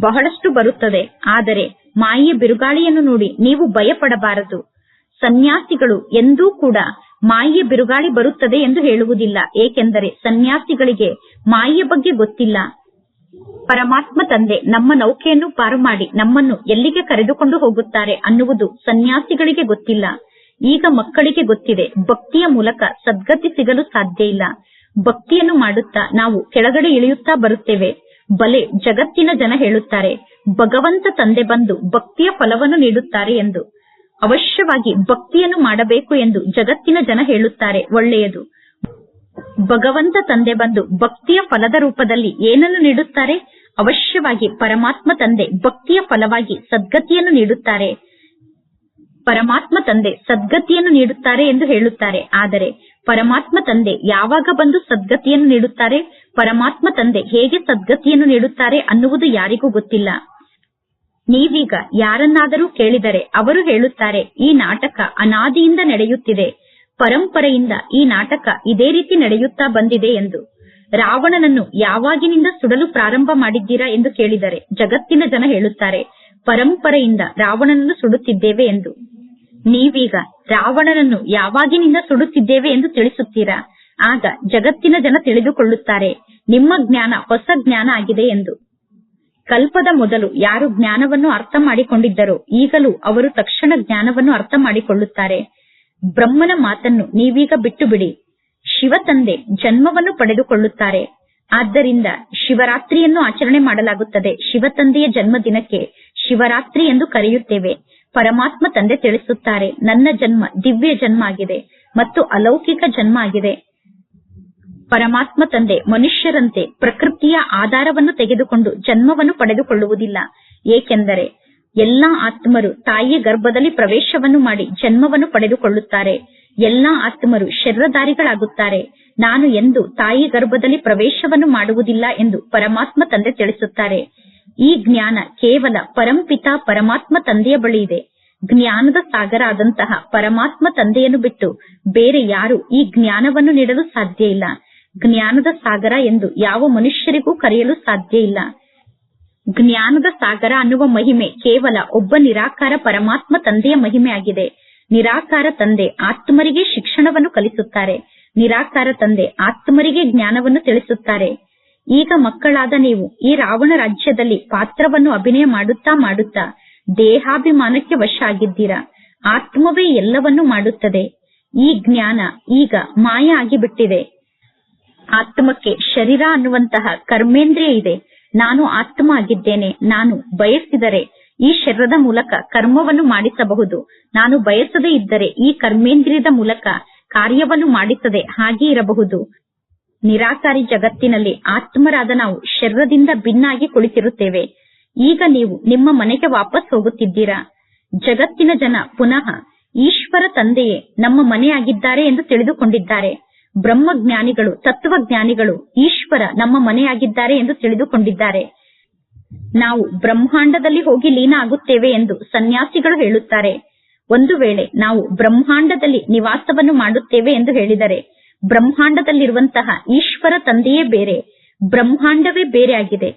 ಬಹಳಷ್ಟು ಬರುತ್ತದೆ. ಆದರೆ ಮಾಯೆಯ ಬಿರುಗಾಳಿಯನ್ನು ನೋಡಿ ನೀವು ಭಯಪಡಬಾರದು. ಸನ್ಯಾಸಿಗಳು ಎಂದೂ ಕೂಡ ಮಾಯೆಯ ಬಿರುಗಾಳಿ ಬರುತ್ತದೆ ಎಂದು ಹೇಳುವುದಿಲ್ಲ. ಏಕೆಂದರೆ ಸನ್ಯಾಸಿಗಳಿಗೆ ಮಾಯೆಯ ಬಗ್ಗೆ ಗೊತ್ತಿಲ್ಲ. ಪರಮಾತ್ಮ ತಂದೆ ನಮ್ಮ ನೌಕೆಯನ್ನು ಪಾರು ಮಾಡಿ ನಮ್ಮನ್ನು ಎಲ್ಲಿಗೆ ಕರೆದುಕೊಂಡು ಹೋಗುತ್ತಾರೆ ಅನ್ನುವುದು ಸನ್ಯಾಸಿಗಳಿಗೆ ಗೊತ್ತಿಲ್ಲ. ಈಗ ಮಕ್ಕಳಿಗೆ ಗೊತ್ತಿದೆ, ಭಕ್ತಿಯ ಮೂಲಕ ಸದ್ಗತಿ ಸಿಗಲು ಸಾಧ್ಯ ಇಲ್ಲ. ಭಕ್ತಿಯನ್ನು ಮಾಡುತ್ತಾ ನಾವು ಕೆಳಗಡೆ ಇಳಿಯುತ್ತಾ ಬರುತ್ತೇವೆ. ಬಲೆ ಜಗತ್ತಿನ ಜನ ಹೇಳುತ್ತಾರೆ, ಭಗವಂತ ತಂದೆ ಬಂದು ಭಕ್ತಿಯ ಫಲವನ್ನು ನೀಡುತ್ತಾರೆ ಎಂದು. ಅವಶ್ಯವಾಗಿ ಭಕ್ತಿಯನ್ನು ಮಾಡಬೇಕು ಎಂದು ಜಗತ್ತಿನ ಜನ ಹೇಳುತ್ತಾರೆ, ಒಳ್ಳೆಯದು. ಭಗವಂತ ತಂದೆ ಬಂದು ಭಕ್ತಿಯ ಫಲದ ರೂಪದಲ್ಲಿ ಏನನ್ನು ನೀಡುತ್ತಾರೆ? ಅವಶ್ಯವಾಗಿ ಪರಮಾತ್ಮ ತಂದೆ ಭಕ್ತಿಯ ಫಲವಾಗಿ ಸದ್ಗತಿಯನ್ನು ನೀಡುತ್ತಾರೆ. ಪರಮಾತ್ಮ ತಂದೆ ಸದ್ಗತಿಯನ್ನು ನೀಡುತ್ತಾರೆ ಎಂದು ಹೇಳುತ್ತಾರೆ. ಆದರೆ ಪರಮಾತ್ಮ ತಂದೆ ಯಾವಾಗ ಬಂದು ಸದ್ಗತಿಯನ್ನು ನೀಡುತ್ತಾರೆ? ಪರಮಾತ್ಮ ತಂದೆ ಹೇಗೆ ಸದ್ಗತಿಯನ್ನು ನೀಡುತ್ತಾರೆ ಅನ್ನುವುದು ಯಾರಿಗೂ ಗೊತ್ತಿಲ್ಲ. ನೀವೀಗ ಯಾರನ್ನಾದರೂ ಕೇಳಿದರೆ ಅವರು ಹೇಳುತ್ತಾರೆ, ಈ ನಾಟಕ ಅನಾದಿಯಿಂದ ನಡೆಯುತ್ತಿದೆ. ಪರಂಪರೆಯಿಂದ ಈ ನಾಟಕ ಇದೇ ರೀತಿ ನಡೆಯುತ್ತಾ ಬಂದಿದೆ ಎಂದು. ರಾವಣನನ್ನು ಯಾವಾಗಿನಿಂದ ಸುಡಲು ಪ್ರಾರಂಭ ಮಾಡಿದ್ದೀರಾ ಎಂದು ಕೇಳಿದರೆ ಜಗತ್ತಿನ ಜನ ಹೇಳುತ್ತಾರೆ, ಪರಂಪರೆಯಿಂದ ರಾವಣನನ್ನು ಸುಡುತ್ತಿದ್ದೇವೆ ಎಂದು. ನೀವೀಗ ರಾವಣನನ್ನು ಯಾವಾಗಿನಿಂದ ಸುಡುತ್ತಿದ್ದೇವೆ ಎಂದು ತಿಳಿಸುತ್ತೀರಾ? ಆಗ ಜಗತ್ತಿನ ಜನ ತಿಳಿದುಕೊಳ್ಳುತ್ತಾರೆ, ನಿಮ್ಮ ಜ್ಞಾನ ಹೊಸ ಜ್ಞಾನ ಆಗಿದೆ ಎಂದು. ಕಲ್ಪದ ಮೊದಲು ಯಾರು ಜ್ಞಾನವನ್ನು ಅರ್ಥ ಮಾಡಿಕೊಂಡಿದ್ದರೋ, ಈಗಲೂ ಅವರು ತಕ್ಷಣ ಜ್ಞಾನವನ್ನು ಅರ್ಥ ಮಾಡಿಕೊಳ್ಳುತ್ತಾರೆ. ಬ್ರಹ್ಮನ ಮಾತನ್ನು ನೀವೀಗ ಬಿಟ್ಟು ಬಿಡಿ ಶಿವ ತಂದೆ ಜನ್ಮವನ್ನು ಪಡೆದುಕೊಳ್ಳುತ್ತಾರೆ. ಆದ್ದರಿಂದ ಶಿವರಾತ್ರಿಯನ್ನು ಆಚರಣೆ ಮಾಡಲಾಗುತ್ತದೆ. ಶಿವ ತಂದೆಯ ಜನ್ಮದಿನಕ್ಕೆ ಶಿವರಾತ್ರಿ ಎಂದು ಕರೆಯುತ್ತೇವೆ. ಪರಮಾತ್ಮ ತಂದೆ ತಿಳಿಸುತ್ತಾರೆ, ನನ್ನ ಜನ್ಮ ದಿವ್ಯ ಜನ್ಮ ಆಗಿದೆ ಮತ್ತು ಅಲೌಕಿಕ ಜನ್ಮ ಆಗಿದೆ. ಪರಮಾತ್ಮ ತಂದೆ ಮನುಷ್ಯರಂತೆ ಪ್ರಕೃತಿಯ ಆಧಾರವನ್ನು ತೆಗೆದುಕೊಂಡು ಜನ್ಮವನ್ನು ಪಡೆದುಕೊಳ್ಳುವುದಿಲ್ಲ. ಏಕೆಂದರೆ ಎಲ್ಲಾ ಆತ್ಮರು ತಾಯಿಯ ಗರ್ಭದಲ್ಲಿ ಪ್ರವೇಶವನ್ನು ಮಾಡಿ ಜನ್ಮವನ್ನು ಪಡೆದುಕೊಳ್ಳುತ್ತಾರೆ. ಎಲ್ಲಾ ಆತ್ಮರು ಶರೀರಧಾರಿಗಳಾಗುತ್ತಾರೆ. ನಾನು ಎಂದು ತಾಯಿ ಗರ್ಭದಲ್ಲಿ ಪ್ರವೇಶವನ್ನು ಮಾಡುವುದಿಲ್ಲ ಎಂದು ಪರಮಾತ್ಮ ತಂದೆ ತಿಳಿಸುತ್ತಾರೆ. ಈ ಜ್ಞಾನ ಕೇವಲ ಪರಂಪಿತ ಪರಮಾತ್ಮ ತಂದೆಯ ಬಳಿ ಇದೆ. ಜ್ಞಾನದ ಸಾಗರ ಆದಂತಹ ಪರಮಾತ್ಮ ತಂದೆಯನ್ನು ಬಿಟ್ಟು ಬೇರೆ ಯಾರು ಈ ಜ್ಞಾನವನ್ನು ನೀಡಲು ಸಾಧ್ಯ ಇಲ್ಲ. ಜ್ಞಾನದ ಸಾಗರ ಎಂದು ಯಾವ ಮನುಷ್ಯರಿಗೂ ಕರೆಯಲು ಸಾಧ್ಯ ಇಲ್ಲ. ಜ್ಞಾನದ ಸಾಗರ ಅನ್ನುವ ಮಹಿಮೆ ಕೇವಲ ಒಬ್ಬ ನಿರಾಕಾರ ಪರಮಾತ್ಮ ತಂದೆಯ ಮಹಿಮೆ ಆಗಿದೆ ನಿರಾಕಾರ ತಂದೆ ಆತ್ಮರಿಗೆ ಶಿಕ್ಷಣವನ್ನು ಕಲಿಸುತ್ತಾರೆ. ನಿರಾಕಾರ ತಂದೆ ಆತ್ಮರಿಗೆ ಜ್ಞಾನವನ್ನು ತಿಳಿಸುತ್ತಾರೆ. ಈಗ ಮಕ್ಕಳಾದ ನೀವು ಈ ರಾವಣ ರಾಜ್ಯದಲ್ಲಿ ಪಾತ್ರವನ್ನು ಅಭಿನಯ ಮಾಡುತ್ತಾ ಮಾಡುತ್ತಾ ದೇಹಾಭಿಮಾನಕ್ಕೆ ವಶ ಆಗಿದ್ದೀರಾ ಆತ್ಮವೇ ಎಲ್ಲವನ್ನೂ ಮಾಡುತ್ತದೆ. ಈ ಜ್ಞಾನ ಈಗ ಮಾಯ ಆಗಿಬಿಟ್ಟಿದೆ. ಆತ್ಮಕ್ಕೆ ಶರೀರ ಅನ್ನುವಂತಹ ಕರ್ಮೇಂದ್ರಿಯ ಇದೆ. ನಾನು ಆತ್ಮ ಆಗಿದ್ದೇನೆ. ನಾನು ಬಯಸಿದರೆ ಈ ಶರೀರದ ಮೂಲಕ ಕರ್ಮವನ್ನು ಮಾಡಿಸಬಹುದು. ನಾನು ಬಯಸದೇ ಇದ್ದರೆ ಈ ಕರ್ಮೇಂದ್ರಿಯದ ಮೂಲಕ ಕಾರ್ಯವನ್ನು ಮಾಡಿಸದೆ ಹಾಗೆ ಇರಬಹುದು. ನಿರಾಕಾರಿ ಜಗತ್ತಿನಲ್ಲಿ ಆತ್ಮರಾದ ನಾವು ಶರೀರದಿಂದ ಭಿನ್ನಾಗಿ ಕುಳಿತಿರುತ್ತೇವೆ. ಈಗ ನೀವು ನಿಮ್ಮ ಮನೆಗೆ ವಾಪಸ್ ಹೋಗುತ್ತಿದ್ದೀರಾ? ಜಗತ್ತಿನ ಜನ ಪುನಃ ಈಶ್ವರ ತಂದೆಯೇ ನಮ್ಮ ಮನೆಯಾಗಿದ್ದಾರೆ ಎಂದು ತಿಳಿದುಕೊಂಡಿದ್ದಾರೆ. ಬ್ರಹ್ಮಜ್ಞಾನಿಗಳು, ತತ್ವಜ್ಞಾನಿಗಳು ಈಶ್ವರ ನಮ್ಮ ಮನೆಯಾಗಿದ್ದಾರೆ ಎಂದು ತಿಳಿದುಕೊಂಡಿದ್ದಾರೆ. ನಾವು ಬ್ರಹ್ಮಾಂಡದಲ್ಲಿ ಹೋಗಿ ಲೀನ ಆಗುತ್ತೇವೆ ಎಂದು ಸನ್ಯಾಸಿಗಳು ಹೇಳುತ್ತಾರೆ. ಒಂದು ವೇಳೆ ನಾವು ಬ್ರಹ್ಮಾಂಡದಲ್ಲಿ ನಿವಾಸವನ್ನು ಮಾಡುತ್ತೇವೆ ಎಂದು ಹೇಳಿದರೆ ಬ್ರಹ್ಮಾಂಡದಲ್ಲಿರುವಂತಹ ಈಶ್ವರ ತಂದೆಯೇ ಬೇರೆ, ಬ್ರಹ್ಮಾಂಡವೇ ಬೇರೆ ಆಗಿದೆ.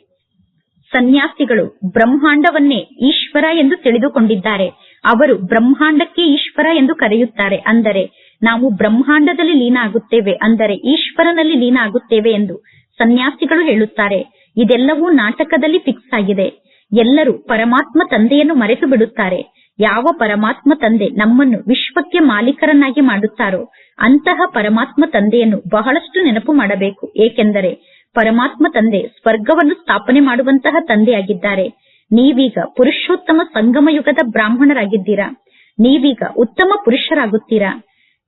ಸನ್ಯಾಸಿಗಳು ಬ್ರಹ್ಮಾಂಡವನ್ನೇ ಈಶ್ವರ ಎಂದು ತಿಳಿದುಕೊಂಡಿದ್ದಾರೆ. ಅವರು ಬ್ರಹ್ಮಾಂಡಕ್ಕೆ ಈಶ್ವರ ಎಂದು ಕರೆಯುತ್ತಾರೆ. ಅಂದರೆ, ನಾವು ಬ್ರಹ್ಮಾಂಡದಲ್ಲಿ ಲೀನ ಆಗುತ್ತೇವೆ ಅಂದರೆ ಈಶ್ವರನಲ್ಲಿ ಲೀನ ಆಗುತ್ತೇವೆ ಎಂದು ಸನ್ಯಾಸಿಗಳು ಹೇಳುತ್ತಾರೆ. ಇದೆಲ್ಲವೂ ನಾಟಕದಲ್ಲಿ ಫಿಕ್ಸ್ ಆಗಿದೆ. ಎಲ್ಲರೂ ಪರಮಾತ್ಮ ತಂದೆಯನ್ನು ಮರೆತು ಬಿಡುತ್ತಾರೆ ಯಾವ ಪರಮಾತ್ಮ ತಂದೆ ನಮ್ಮನ್ನು ವಿಶ್ವಕ್ಕೆ ಮಾಲೀಕರನ್ನಾಗಿ ಮಾಡುತ್ತಾರೋ ಅಂತಹ ಪರಮಾತ್ಮ ತಂದೆಯನ್ನು ಬಹಳಷ್ಟು ನೆನಪು ಮಾಡಬೇಕು. ಏಕೆಂದರೆ ಪರಮಾತ್ಮ ತಂದೆ ಸ್ವರ್ಗವನ್ನು ಸ್ಥಾಪನೆ ಮಾಡುವಂತಹ ತಂದೆಯಾಗಿದ್ದಾರೆ. ನೀವೀಗ ಪುರುಷೋತ್ತಮ ಸಂಗಮ ಯುಗದ ಬ್ರಾಹ್ಮಣರಾಗಿದ್ದೀರಾ? ನೀವೀಗ ಉತ್ತಮ ಪುರುಷರಾಗುತ್ತೀರಾ?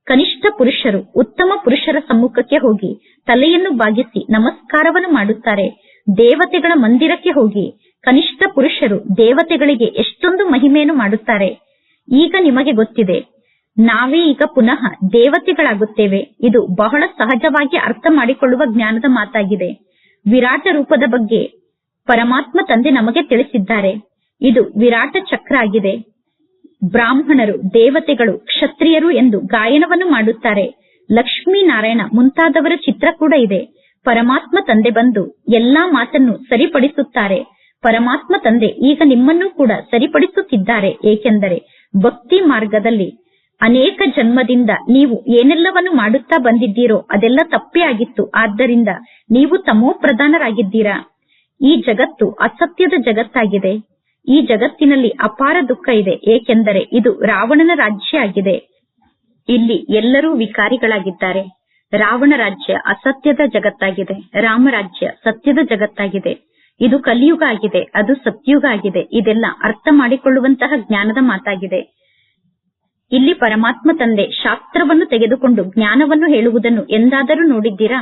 ಕನಿಷ್ಠ ಪುರುಷರು ಉತ್ತಮ ಪುರುಷರ ಸಮ್ಮುಖಕ್ಕೆ ಹೋಗಿ ತಲೆಯನ್ನು ಬಾಗಿಸಿ ನಮಸ್ಕಾರವನ್ನು ಮಾಡುತ್ತಾರೆ. ದೇವತೆಗಳ ಮಂದಿರಕ್ಕೆ ಹೋಗಿ ಕನಿಷ್ಠ ಪುರುಷರು ದೇವತೆಗಳಿಗೆ ಎಷ್ಟೊಂದು ಮಹಿಮೆಯನ್ನು ಮಾಡುತ್ತಾರೆ. ಈಗ ನಿಮಗೆ ಗೊತ್ತಿದೆ. ನಾವೇ ಈಗ ಪುನಃ ದೇವತೆಗಳಾಗುತ್ತೇವೆ. ಇದು ಬಹಳ ಸಹಜವಾಗಿ ಅರ್ಥ ಮಾಡಿಕೊಳ್ಳುವ ಜ್ಞಾನದ ಮಾತಾಗಿದೆ. ವಿರಾಟ ರೂಪದ ಬಗ್ಗೆ ಪರಮಾತ್ಮ ತಂದೆ ನಮಗೆ ತಿಳಿಸಿದ್ದಾರೆ. ಇದು ವಿರಾಟ ಚಕ್ರ ಆಗಿದೆ. ಬ್ರಾಹ್ಮಣರು, ದೇವತೆಗಳು, ಕ್ಷತ್ರಿಯರು ಎಂದು ಗಾಯನವನ್ನು ಮಾಡುತ್ತಾರೆ. ಲಕ್ಷ್ಮೀ ನಾರಾಯಣ ಮುಂತಾದವರ ಚಿತ್ರ ಕೂಡ ಇದೆ. ಪರಮಾತ್ಮ ತಂದೆ ಬಂದು ಎಲ್ಲಾ ಮಾತನ್ನು ಸರಿಪಡಿಸುತ್ತಾರೆ. ಪರಮಾತ್ಮ ತಂದೆ ಈಗ ನಿಮ್ಮನ್ನು ಕೂಡ ಸರಿಪಡಿಸುತ್ತಿದ್ದಾರೆ. ಏಕೆಂದರೆ ಭಕ್ತಿ ಮಾರ್ಗದಲ್ಲಿ ಅನೇಕ ಜನ್ಮದಿಂದ ನೀವು ಏನೆಲ್ಲವನ್ನು ಮಾಡುತ್ತಾ ಬಂದಿದ್ದೀರೋ ಅದೆಲ್ಲ ತಪ್ಪೇ ಆಗಿತ್ತು. ಆದ್ದರಿಂದ ನೀವು ತಮೋ ಪ್ರಧಾನರಾಗಿದ್ದೀರಾ? ಈ ಜಗತ್ತು ಅಸತ್ಯದ ಜಗತ್ತಾಗಿದೆ. ಈ ಜಗತ್ತಿನಲ್ಲಿ ಅಪಾರ ದುಃಖ ಇದೆ. ಏಕೆಂದರೆ ಇದು ರಾವಣನ ರಾಜ್ಯ ಆಗಿದೆ. ಇಲ್ಲಿ ಎಲ್ಲರೂ ವಿಕಾರಿಗಳಾಗಿದ್ದಾರೆ. ರಾವಣ ರಾಜ್ಯ ಅಸತ್ಯದ ಜಗತ್ತಾಗಿದೆ. ರಾಮರಾಜ್ಯ ಸತ್ಯದ ಜಗತ್ತಾಗಿದೆ. ಇದು ಕಲಿಯುಗ ಆಗಿದೆ, ಅದು ಸತ್ಯುಗ ಆಗಿದೆ, ಇದೆಲ್ಲ ಅರ್ಥ ಮಾಡಿಕೊಳ್ಳುವಂತಹ ಜ್ಞಾನದ ಮಾತಾಗಿದೆ. ಇಲ್ಲಿ ಪರಮಾತ್ಮ ತಂದೆ ಶಾಸ್ತ್ರವನ್ನು ತೆಗೆದುಕೊಂಡು ಜ್ಞಾನವನ್ನು ಹೇಳುವುದನ್ನು ಎಂದಾದರೂ ನೋಡಿದ್ದೀರಾ?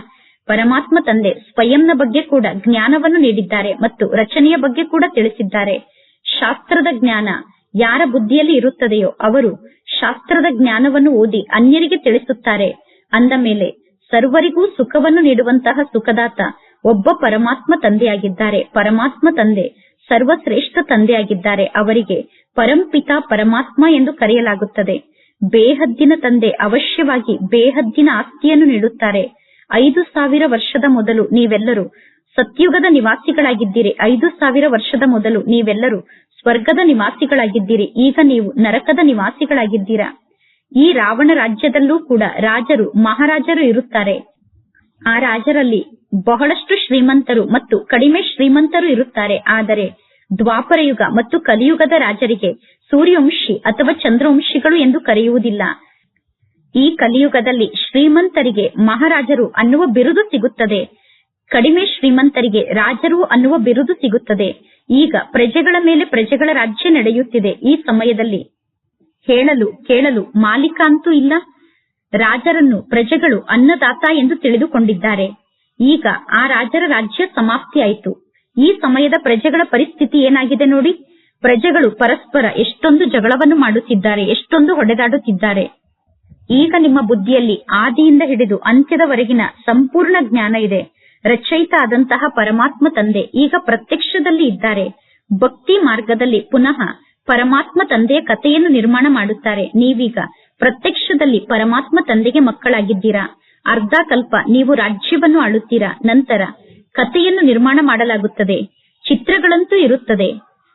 ಪರಮಾತ್ಮ ತಂದೆ ಸ್ವಯಂನ ಬಗ್ಗೆ ಕೂಡ ಜ್ಞಾನವನ್ನು ನೀಡಿದ್ದಾರೆ ಮತ್ತು ರಚನೆಯ ಬಗ್ಗೆ ಕೂಡ ತಿಳಿಸಿದ್ದಾರೆ. ಶಾಸ್ತ್ರದ ಜ್ಞಾನ ಯಾರ ಬುದ್ಧಿಯಲ್ಲಿ ಇರುತ್ತದೆಯೋ ಅವರು ಶಾಸ್ತ್ರದ ಜ್ಞಾನವನ್ನು ಓದಿ ಅನ್ಯರಿಗೆ ತಿಳಿಸುತ್ತಾರೆ. ಅಂದ ಮೇಲೆ ಸರ್ವರಿಗೂ ಸುಖವನ್ನು ನೀಡುವಂತಹ ಸುಖದಾತ ಒಬ್ಬ ಪರಮಾತ್ಮ ತಂದೆಯಾಗಿದ್ದಾರೆ. ಪರಮಾತ್ಮ ತಂದೆ, ಸರ್ವಶ್ರೇಷ್ಠ ತಂದೆಯಾಗಿದ್ದಾರೆ. ಅವರಿಗೆ ಪರಂಪಿತ ಪರಮಾತ್ಮ ಎಂದು ಕರೆಯಲಾಗುತ್ತದೆ. ಬೇಹದ್ದಿನ ತಂದೆ ಅವಶ್ಯವಾಗಿ ಬೇಹದ್ದಿನ ಆಸ್ತಿಯನ್ನು ನೀಡುತ್ತಾರೆ. ಐದು ಸಾವಿರ ವರ್ಷದ ಮೊದಲು ನೀವೆಲ್ಲರೂ ಸತ್ಯುಗದ ನಿವಾಸಿಗಳಾಗಿದ್ದೀರಿ. ಐದು ಸಾವಿರ ವರ್ಷದ ಮೊದಲು ನೀವೆಲ್ಲರೂ ಸ್ವರ್ಗದ ನಿವಾಸಿಗಳಾಗಿದ್ದೀರಿ. ಈಗ ನೀವು ನರಕದ ನಿವಾಸಿಗಳಾಗಿದ್ದೀರಾ? ಈ ರಾವಣ ರಾಜ್ಯದಲ್ಲೂ ಕೂಡ ರಾಜರು, ಮಹಾರಾಜರು ಇರುತ್ತಾರೆ. ಆ ರಾಜರಲ್ಲಿ ಬಹಳಷ್ಟು ಶ್ರೀಮಂತರು ಮತ್ತು ಕಡಿಮೆ ಶ್ರೀಮಂತರು ಇರುತ್ತಾರೆ. ಆದರೆ ದ್ವಾಪರಯುಗ ಮತ್ತು ಕಲಿಯುಗದ ರಾಜರಿಗೆ ಸೂರ್ಯವಂಶಿ ಅಥವಾ ಚಂದ್ರವಂಶಿಗಳು ಎಂದು ಕರೆಯುವುದಿಲ್ಲ. ಈ ಕಲಿಯುಗದಲ್ಲಿ ಶ್ರೀಮಂತರಿಗೆ ಮಹಾರಾಜರು ಅನ್ನುವ ಬಿರುದು ಸಿಗುತ್ತದೆ. ಕಡಿಮೆ ಶ್ರೀಮಂತರಿಗೆ ರಾಜರು ಅನ್ನುವ ಬಿರುದು ಸಿಗುತ್ತದೆ. ಈಗ ಪ್ರಜೆಗಳ ಮೇಲೆ ಪ್ರಜೆಗಳ ರಾಜ್ಯ ನಡೆಯುತ್ತಿದೆ. ಈ ಸಮಯದಲ್ಲಿ ಹೇಳಲು, ಕೇಳಲು ಮಾಲೀಕ ಅಂತೂ ಇಲ್ಲ. ರಾಜರನ್ನು ಪ್ರಜೆಗಳು ಅನ್ನದಾತ ಎಂದು ತಿಳಿದುಕೊಂಡಿದ್ದಾರೆ. ಈಗ ಆ ರಾಜರ ರಾಜ್ಯ ಸಮಾಪ್ತಿಯಾಯಿತು. ಈ ಸಮಯದ ಪ್ರಜೆಗಳ ಪರಿಸ್ಥಿತಿ ಏನಾಗಿದೆ ನೋಡಿ. ಪ್ರಜೆಗಳು ಪರಸ್ಪರ ಎಷ್ಟೊಂದು ಜಗಳವನ್ನು ಮಾಡುತ್ತಿದ್ದಾರೆ, ಎಷ್ಟೊಂದು ಹೊಡೆದಾಡುತ್ತಿದ್ದಾರೆ. ಈಗ ನಿಮ್ಮ ಬುದ್ಧಿಯಲ್ಲಿ ಆದಿಯಿಂದ ಹಿಡಿದು ಅಂತ್ಯದವರೆಗಿನ ಸಂಪೂರ್ಣ ಜ್ಞಾನ ಇದೆ. ರಚಯಿತ ಆದಂತಹ ಪರಮಾತ್ಮ ತಂದೆ ಈಗ ಪ್ರತ್ಯಕ್ಷದಲ್ಲಿ ಇದ್ದಾರೆ. ಭಕ್ತಿ ಮಾರ್ಗದಲ್ಲಿ ಪುನಃ ಪರಮಾತ್ಮ ತಂದೆಯ ಕಥೆಯನ್ನು ನಿರ್ಮಾಣ ಮಾಡುತ್ತಾರೆ. ನೀವೀಗ ಪ್ರತ್ಯಕ್ಷದಲ್ಲಿ ಪರಮಾತ್ಮ ತಂದೆಗೆ ಮಕ್ಕಳಾಗಿದ್ದೀರಾ? ಅರ್ಧ ಕಲ್ಪ ನೀವು ರಾಜ್ಯವನ್ನು ಆಳುತ್ತೀರಾ? ನಂತರ ಕಥೆಯನ್ನು ನಿರ್ಮಾಣ ಮಾಡಲಾಗುತ್ತದೆ. ಚಿತ್ರಗಳಂತೂ ಇರುತ್ತದೆ.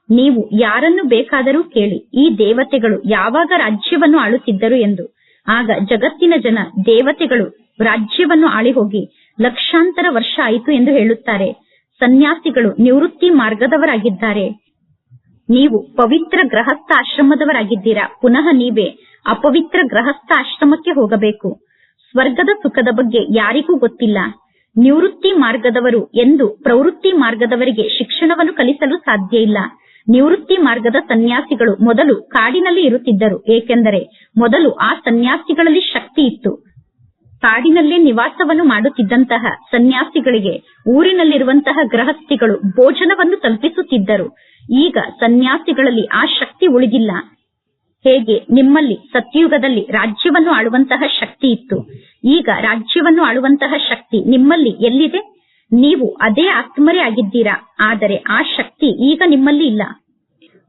ನೀವು ಯಾರನ್ನು ಬೇಕಾದರೂ ಕೇಳಿ, ಈ ದೇವತೆಗಳು ಯಾವಾಗ ರಾಜ್ಯವನ್ನು ಆಳುತ್ತಿದ್ದರು ಎಂದು. ಆಗ ಜಗತ್ತಿನ ಜನ, ದೇವತೆಗಳು ರಾಜ್ಯವನ್ನು ಆಳಿ ಹೋಗಿ ಲಕ್ಷಾಂತರ ವರ್ಷ ಆಯಿತು ಎಂದು ಹೇಳುತ್ತಾರೆ. ಸನ್ಯಾಸಿಗಳು ನಿವೃತ್ತಿ ಮಾರ್ಗದವರಾಗಿದ್ದಾರೆ. ನೀವು ಪವಿತ್ರ ಗೃಹಸ್ಥ ಆಶ್ರಮದವರಾಗಿದ್ದೀರಾ? ಪುನಃ ನೀವೇ ಅಪವಿತ್ರ ಗೃಹಸ್ಥ ಆಶ್ರಮಕ್ಕೆ ಹೋಗಬೇಕು. ಸ್ವರ್ಗದ ಸುಖದ ಬಗ್ಗೆ ಯಾರಿಗೂ ಗೊತ್ತಿಲ್ಲ. ನಿವೃತ್ತಿ ಮಾರ್ಗದವರು ಎಂದು ಪ್ರವೃತ್ತಿ ಮಾರ್ಗದವರಿಗೆ ಶಿಕ್ಷಣವನ್ನು ಕಲಿಸಲು ಸಾಧ್ಯ ಇಲ್ಲ. ನಿವೃತ್ತಿ ಮಾರ್ಗದ ಸನ್ಯಾಸಿಗಳು ಮೊದಲು ಕಾಡಿನಲ್ಲಿ ಇರುತ್ತಿದ್ದರು. ಏಕೆಂದರೆ ಮೊದಲು ಆ ಸನ್ಯಾಸಿಗಳಲ್ಲಿ ಶಕ್ತಿ ಇತ್ತು. ಕಾಡಿನಲ್ಲೇ ನಿವಾಸವನ್ನು ಮಾಡುತ್ತಿದ್ದಂತಹ ಸನ್ಯಾಸಿಗಳಿಗೆ ಊರಿನಲ್ಲಿರುವಂತಹ ಗೃಹಸ್ಥಿಗಳು ಭೋಜನವನ್ನು ತಲುಪಿಸುತ್ತಿದ್ದರು. ಈಗ ಸನ್ಯಾಸಿಗಳಲ್ಲಿ ಆ ಶಕ್ತಿ ಉಳಿದಿಲ್ಲ. ಹೇಗೆ ನಿಮ್ಮಲ್ಲಿ ಸತ್ಯುಗದಲ್ಲಿ ರಾಜ್ಯವನ್ನು ಆಳುವಂತಹ ಶಕ್ತಿ ಇತ್ತು? ಈಗ ರಾಜ್ಯವನ್ನು ಆಳುವಂತಹ ಶಕ್ತಿ ನಿಮ್ಮಲ್ಲಿ ಎಲ್ಲಿದೆ? ನೀವು ಅದೇ ಆತ್ಮರೇ ಆಗಿದ್ದೀರಾ? ಆದರೆ ಆ ಶಕ್ತಿ ಈಗ ನಿಮ್ಮಲ್ಲಿ ಇಲ್ಲ.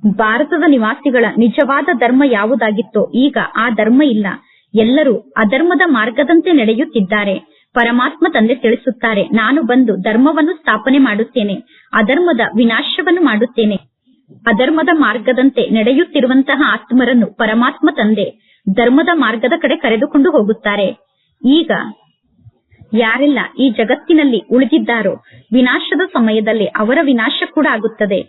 ಭಾರತದ ನಿವಾಸಿಗಳ ನಿಜವಾದ ಧರ್ಮ ಯಾವುದಾಗಿತ್ತೋ ಈಗ ಆ ಧರ್ಮ ಇಲ್ಲ. ಎಲ್ಲರೂ ಅಧರ್ಮದ ಮಾರ್ಗದಂತೆ ನಡೆಯುತ್ತಿದ್ದಾರೆ. ಪರಮಾತ್ಮ ತಂದೆ ತಿಳಿಸುತ್ತಾರೆ, ನಾನು ಬಂದು ಧರ್ಮವನ್ನು ಸ್ಥಾಪನೆ ಮಾಡುತ್ತೇನೆ, ಅಧರ್ಮದ ವಿನಾಶವನ್ನು ಮಾಡುತ್ತೇನೆ. ಅಧರ್ಮದ ಮಾರ್ಗದಂತೆ ನಡೆಯುತ್ತಿರುವಂತಹ ಆತ್ಮರನ್ನು ಪರಮಾತ್ಮ ತಂದೆ ಧರ್ಮದ ಮಾರ್ಗದ ಕಡೆ ಕರೆದುಕೊಂಡು ಹೋಗುತ್ತಾರೆ. ಈಗ ಯಾರೆಲ್ಲ ಈ ಜಗತ್ತಿನಲ್ಲಿ ಉಳಿದಿದ್ದಾರೋ ವಿನಾಶದ ಸಮಯದಲ್ಲಿ ಅವರ ವಿನಾಶ ಕೂಡ ಆಗುತ್ತದೆ.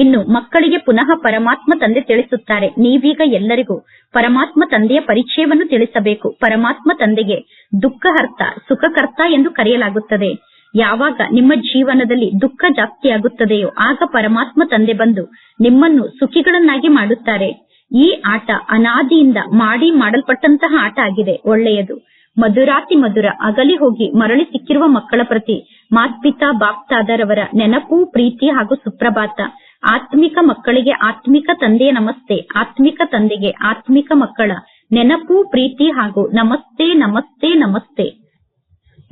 ಇನ್ನು ಮಕ್ಕಳಿಗೆ ಪುನಃ ಪರಮಾತ್ಮ ತಂದೆ ತಿಳಿಸುತ್ತಾರೆ. ನೀವೀಗ ಎಲ್ಲರಿಗೂ ಪರಮಾತ್ಮ ತಂದೆಯ ಪರಿಚಯವನ್ನು ತಿಳಿಸಬೇಕು. ಪರಮಾತ್ಮ ತಂದೆಗೆ ದುಃಖಹರ್ತ ಸುಖಕರ್ತ ಎಂದು ಕರೆಯಲಾಗುತ್ತದೆ. ಯಾವಾಗ ನಿಮ್ಮ ಜೀವನದಲ್ಲಿ ದುಃಖ ಜಾಸ್ತಿಯಾಗುತ್ತದೆಯೋ ಆಗ ಪರಮಾತ್ಮ ತಂದೆ ಬಂದು ನಿಮ್ಮನ್ನು ಸುಖಿಗಳನ್ನಾಗಿ ಮಾಡುತ್ತಾರೆ. ಈ ಆಟ ಅನಾದಿಯಿಂದ ಮಾಡಿ ಮಾಡಲ್ಪಟ್ಟಂತಹ ಆಟ ಆಗಿದೆ. ಒಳ್ಳೆಯದು. ಮಧುರಾತಿ ಮಧುರ ಅಗಲಿ ಹೋಗಿ ಮರಳಿ ಸಿಕ್ಕಿರುವ ಮಕ್ಕಳ ಪ್ರತಿ ಮಾತ್ಪಿತಾ ಬಾಪ್ತಾದರವರ ನೆನಪು, ಪ್ರೀತಿ ಹಾಗೂ ಸುಪ್ರಭಾತ. ಆತ್ಮಿಕ ಮಕ್ಕಳಿಗೆ ಆತ್ಮಿಕ ತಂದೆಯ ನಮಸ್ತೆ. ಆತ್ಮಿಕ ತಂದೆಗೆ ಆತ್ಮಿಕ ಮಕ್ಕಳ ನೆನಪು, ಪ್ರೀತಿ ಹಾಗೂ ನಮಸ್ತೆ ನಮಸ್ತೆ ನಮಸ್ತೆ.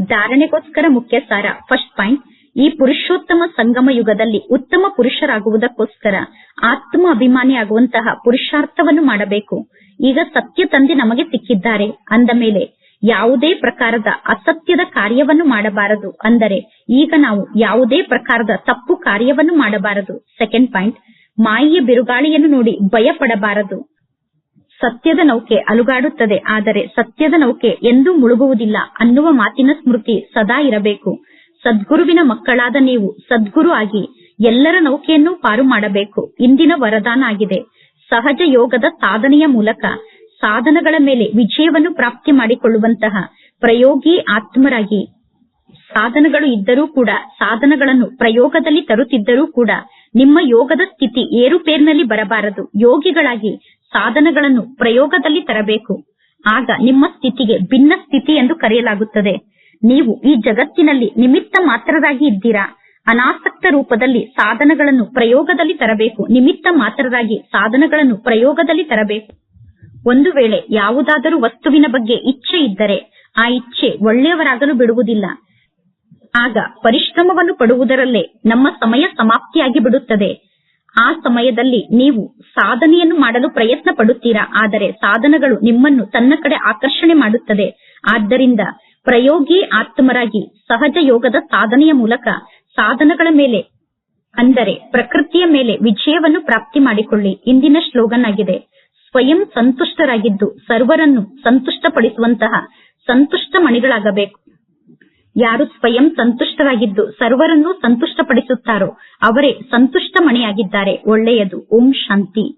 ಧಾರಣೆಗೋಸ್ಕರ ಮುಖ್ಯ ಸಾರ ಫಸ್ಟ್ ಪಾಯಿಂಟ್ ಈ ಪುರುಷೋತ್ತಮ ಸಂಗಮ ಯುಗದಲ್ಲಿ ಉತ್ತಮ ಪುರುಷರಾಗುವುದಕ್ಕೋಸ್ಕರ ಆತ್ಮ ಅಭಿಮಾನಿ ಆಗುವಂತಹ ಪುರುಷಾರ್ಥವನ್ನು ಮಾಡಬೇಕು. ಈಗ ಸತ್ಯ ತಂದೆ ನಮಗೆ ಸಿಕ್ಕಿದ್ದಾರೆ. ಅಂದ ಮೇಲೆ ಯಾವುದೇ ಪ್ರಕಾರದ ಅಸತ್ಯದ ಕಾರ್ಯವನ್ನು ಮಾಡಬಾರದು. ಅಂದರೆ ಈಗ ನಾವು ಯಾವುದೇ ಪ್ರಕಾರದ ತಪ್ಪು ಕಾರ್ಯವನ್ನು ಮಾಡಬಾರದು. ಸೆಕೆಂಡ್ ಪಾಯಿಂಟ್ ಮಾಯೆಯ ಬಿರುಗಾಳಿಯನ್ನು ನೋಡಿ ಭಯ ಪಡಬಾರದು ಸತ್ಯದ ನೌಕೆ ಅಲುಗಾಡುತ್ತದೆ. ಆದರೆ ಸತ್ಯದ ನೌಕೆ ಎಂದೂ ಮುಳುಗುವುದಿಲ್ಲ ಅನ್ನುವ ಮಾತಿನ ಸ್ಮೃತಿ ಸದಾ ಇರಬೇಕು. ಸದ್ಗುರುವಿನ ಮಕ್ಕಳಾದ ನೀವು ಸದ್ಗುರು ಆಗಿ ಎಲ್ಲರ ನೌಕೆಯನ್ನು ಪಾರು ಮಾಡಬೇಕು. ಇಂದಿನ ವರದಾನ ಆಗಿದೆ. ಸಹಜ ಯೋಗದ ಸಾಧನೆಯ ಮೂಲಕ ಸಾಧನಗಳ ಮೇಲೆ ವಿಜಯವನ್ನು ಪ್ರಾಪ್ತಿ ಮಾಡಿಕೊಳ್ಳುವಂತಹ ಪ್ರಯೋಗಿ ಆತ್ಮರಾಗಿ ಸಾಧನಗಳು ಇದ್ದರೂ ಕೂಡ, ಸಾಧನಗಳನ್ನು ಪ್ರಯೋಗದಲ್ಲಿ ತರುತ್ತಿದ್ದರೂ ಕೂಡ ನಿಮ್ಮ ಯೋಗದ ಸ್ಥಿತಿ ಏರುಪೇರಿನಲ್ಲಿ ಬರಬಾರದು. ಯೋಗಿಗಳಾಗಿ ಸಾಧನಗಳನ್ನು ಪ್ರಯೋಗದಲ್ಲಿ ತರಬೇಕು. ಆಗ ನಿಮ್ಮ ಸ್ಥಿತಿಗೆ ಭಿನ್ನ ಸ್ಥಿತಿ ಎಂದು ಕರೆಯಲಾಗುತ್ತದೆ. ನೀವು ಈ ಜಗತ್ತಿನಲ್ಲಿ ನಿಮಿತ್ತ ಮಾತ್ರರಾಗಿ ಇದ್ದೀರಾ? ಅನಾಸಕ್ತ ರೂಪದಲ್ಲಿ ಸಾಧನಗಳನ್ನು ಪ್ರಯೋಗದಲ್ಲಿ ತರಬೇಕು. ನಿಮಿತ್ತ ಮಾತ್ರರಾಗಿ ಸಾಧನಗಳನ್ನು ಪ್ರಯೋಗದಲ್ಲಿ ತರಬೇಕು. ಒಂದು ವೇಳೆ ಯಾವುದಾದರೂ ವಸ್ತುವಿನ ಬಗ್ಗೆ ಇಚ್ಛೆ ಇದ್ದರೆ ಆ ಇಚ್ಛೆ ಒಳ್ಳೆಯವರಾಗಲು ಬಿಡುವುದಿಲ್ಲ. ಆಗ ಪರಿಶ್ರಮವನ್ನು ಪಡುವುದರಲ್ಲೇ ನಮ್ಮ ಸಮಯ ಸಮಾಪ್ತಿಯಾಗಿ ಬಿಡುತ್ತದೆ. ಆ ಸಮಯದಲ್ಲಿ ನೀವು ಸಾಧನೆಯನ್ನು ಮಾಡಲು ಪ್ರಯತ್ನ ಪಡುತ್ತೀರಾ ಆದರೆ ಸಾಧನಗಳು ನಿಮ್ಮನ್ನು ತನ್ನ ಕಡೆ ಆಕರ್ಷಣೆ ಮಾಡುತ್ತದೆ. ಆದ್ದರಿಂದ ಪ್ರಯೋಗಿ ಆತ್ಮರಾಗಿ ಸಹಜ ಯೋಗದ ಸಾಧನೆಯ ಮೂಲಕ ಸಾಧನಗಳ ಮೇಲೆ, ಅಂದರೆ ಪ್ರಕೃತಿಯ ಮೇಲೆ ವಿಜಯವನ್ನು ಪ್ರಾಪ್ತಿ ಮಾಡಿಕೊಳ್ಳಿ. ಇಂದಿನ ಶ್ಲೋಗನ್ ಆಗಿದೆ. ಸ್ವಯಂ ಸಂತುಷ್ಟರಾಗಿದ್ದು ಸರ್ವರನ್ನು ಸಂತುಷ್ಟಪಡಿಸುವಂತಹ ಸಂತುಷ್ಟ ಮಣಿಗಳಾಗಬೇಕು. ಯಾರು ಸ್ವಯಂ ಸಂತುಷ್ಟರಾಗಿದ್ದು ಸರ್ವರನ್ನು ಸಂತುಷ್ಟಪಡಿಸುತ್ತಾರೋ ಅವರೇ ಸಂತುಷ್ಟ ಮಣಿಯಾಗಿದ್ದಾರೆ ಒಳ್ಳೆಯದು. ಓಂ ಶಾಂತಿ.